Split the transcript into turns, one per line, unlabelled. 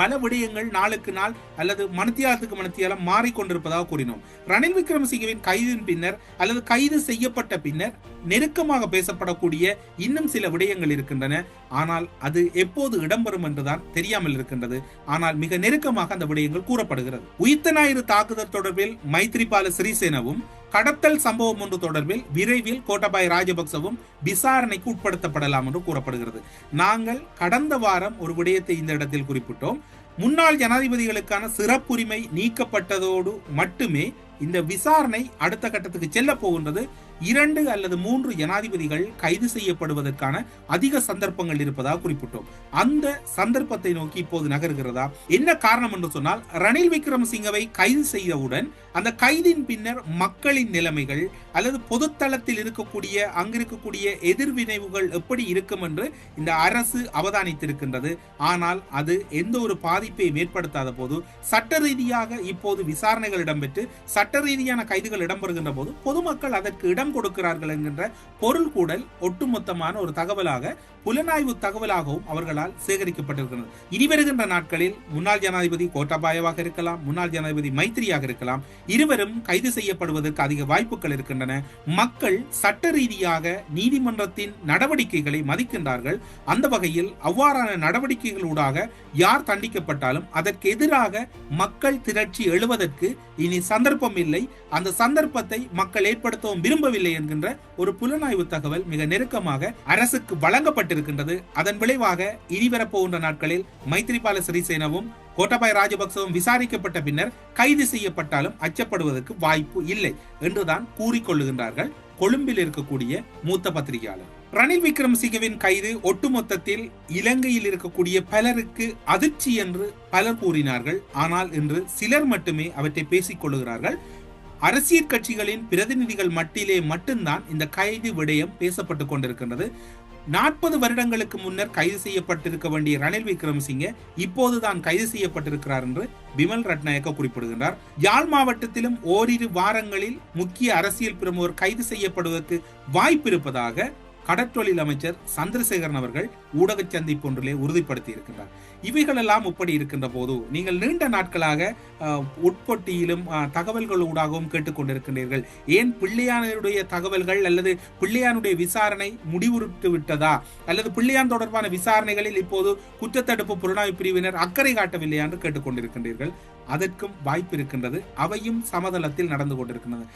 பல விடயங்கள் நாளுக்கு நாள் அல்லது மணித்தியாலத்துக்கு மனத்தியாலம் மாறிக்கொண்டிருப்பதாக கூறினோம். ரணில் விக்ரமசிங்கவின் கைதின் பின்னர் அல்லது கைது செய்யப்பட்ட பின்னர் நெருக்கமாக பேசப்படக்கூடிய இன்னும் சில விடயங்கள் இருக்கின்றன. ஆனால் அது எப்போது இடம்பெறும் என்றுதான் தெரியாமல் இருக்கின்றது. ஆனால் மிக நெருக்கமாக அந்த விடயங்கள் கூறப்படுகிறது. உயிர்த்த ஞாயிறு தாக்குதல் தொடர்பில் மைத்ரிபால சிறிசேனவும் கடத்தல் சம்பவம் ஒன்று தொடர்பில் விரைவில் கோட்டபாய் ராஜபக்சவும் விசாரணைக்கு உட்படுத்தப்படலாம் என்று கூறப்படுகிறது. நாங்கள் கடந்த வாரம் ஒரு விடயத்தை இந்த இடத்தில் குறிப்பிட்டோம். முன்னாள் ஜனாதிபதிகளுக்கான சிறப்புரிமை நீக்கப்பட்டதோடு மட்டுமே இந்த விசாரணை அடுத்த கட்டத்துக்கு செல்ல போகின்றது. இரண்டு அல்லது மூன்று ஜனாதிபதிகள் கைது செய்யப்படுவதற்கான அதிக சந்தர்ப்பங்கள் இருப்பதாக குறிப்பிட்டோம். அந்த சந்தர்ப்பத்தை நோக்கி இப்போது நகர்கிறதா? என்ன காரணம் என்று சொன்னால் ரணில் விக்ரமசிங்கவை கைது செய்தவுடன் அந்த கைதின் பின்னர் மக்களின் நிலைமைகள் அல்லது பொதுத்தளத்தில் இருக்கக்கூடிய அங்கிருக்கக்கூடிய எதிர்வினைவுகள் எப்படி இருக்கும் என்று இந்த அரசு அவதானித்திருக்கின்றது. ஆனால் அது எந்த ஒரு பாதிப்பையும் ஏற்படுத்தாத போது சட்ட ரீதியாக இப்போது விசாரணைகள் இடம்பெற்று சட்ட ரீதியான கைதுகள் இடம்பெறுகின்ற போது பொதுமக்கள் அதற்கு இடம் பணம் கொடுக்கிறார்கள் என்கின்ற பொருள் கூடல் ஒட்டுமொத்தமான ஒரு தகவலாக புலனாய்வு தகவலாகவும் அவர்களால் சேகரிக்கப்பட்டிருக்கிறது. இனி வருகின்ற நாட்களில் முன்னாள் ஜனாதிபதி கோட்டாபாயவாக இருக்கலாம் முன்னாள் ஜனாதிபதி மைத்திரியாக இருக்கலாம். இருவரும் கைது செய்யப்படுவதற்கு அதிக வாய்ப்புகள் இருக்கின்றன. மக்கள் சட்ட ரீதியாக நீதிமன்றத்தின் நடவடிக்கைகளை மதிக்கின்றார்கள். அந்த வகையில் அவ்வாறான நடவடிக்கைகளூடாக யார் தண்டிக்கப்பட்டாலும் அதற்கு எதிராக மக்கள் திரட்சி எழுவதற்கு இனி சந்தர்ப்பம் இல்லை. அந்த சந்தர்ப்பத்தை மக்கள் ஏற்படுத்தவும் விரும்பவில்லை. என்கின்ற ஒரு புலனாய்வு தகவல் மிக நெருக்கமாக அரசுக்கு வழங்கப்பட்டிருக்கின்றது. அதன் விளைவாக இனிவரப்போகின்ற நாட்களில் மைத்ரிபால சிறிசேனவும் கோட்டபாய ராஜபக்சவும் விசாரிக்கப்பட்ட பின்னர் கைது செய்யப்பட்டாலும் அச்சப்படுவதற்கு வாய்ப்பு இல்லை என்றுதான் கூறிக்கொள்ளுகின்றார்கள் கொழும்பில் இருக்கக்கூடிய மூத்த பத்திரிகையாளர். ரணில் விக்ரமசிங்கவின் கைது ஒட்டுமொத்தத்தில் இலங்கையில் இருக்கக்கூடிய பலருக்கு அதிர்ச்சி என்று பலர் கூறினார்கள். ஆனால் இன்று சிலர் மட்டுமே அவற்றை பேசிக் கொள்ளுகிறார்கள் அரசியல் கட்சிகளின் பிரதிநிதிகள் மட்டிலே மட்டும்தான் இந்த கைது விடயம் பேசப்பட்டுக் கொண்டிருக்கின்றது. நாற்பது வருடங்களுக்கு முன்னர் கைது செய்யப்பட்டிருக்க வேண்டிய ரணில் விக்ரமசிங்க இப்போதுதான் கைது செய்யப்பட்டிருக்கிறார் என்று பிமல் ரட்நாயக்க குறிப்பிடுகின்றார். யாழ் மாவட்டத்திலும் ஓரிரு வாரங்களில் முக்கிய அரசியல் பிரமுகர் கைது செய்யப்படுவதற்கு வாய்ப்பு இருப்பதாக கடற்றொழில் அமைச்சர் சந்திரசேகரன் அவர்கள் ஊடக சந்திப்பு ஒன்றிலே உறுதிப்படுத்தி இருக்கின்றார் இவைகளெல்லாம் இப்படி இருக்கின்ற போது நீங்கள் நீண்ட நாட்களாக உட்பொட்டியிலும் தகவல்கள் ஊடாகவும் கேட்டுக்கொண்டிருக்கின்றீர்கள். ஏன் பிள்ளையானுடைய தகவல்கள் அல்லது பிள்ளையானுடைய விசாரணை முடிவுறுத்து விட்டதா? அல்லது பிள்ளையான் தொடர்பான விசாரணைகளில் இப்போது குற்றத்தடுப்பு புலனாய்வு பிரிவினர் அக்கறை காட்டவில்லையா என்று கேட்டுக்கொண்டிருக்கின்றீர்கள். அதற்கும் வாய்ப்பு இருக்கின்றது. அவையும் சமதளத்தில் நடந்து கொண்டிருக்கின்றன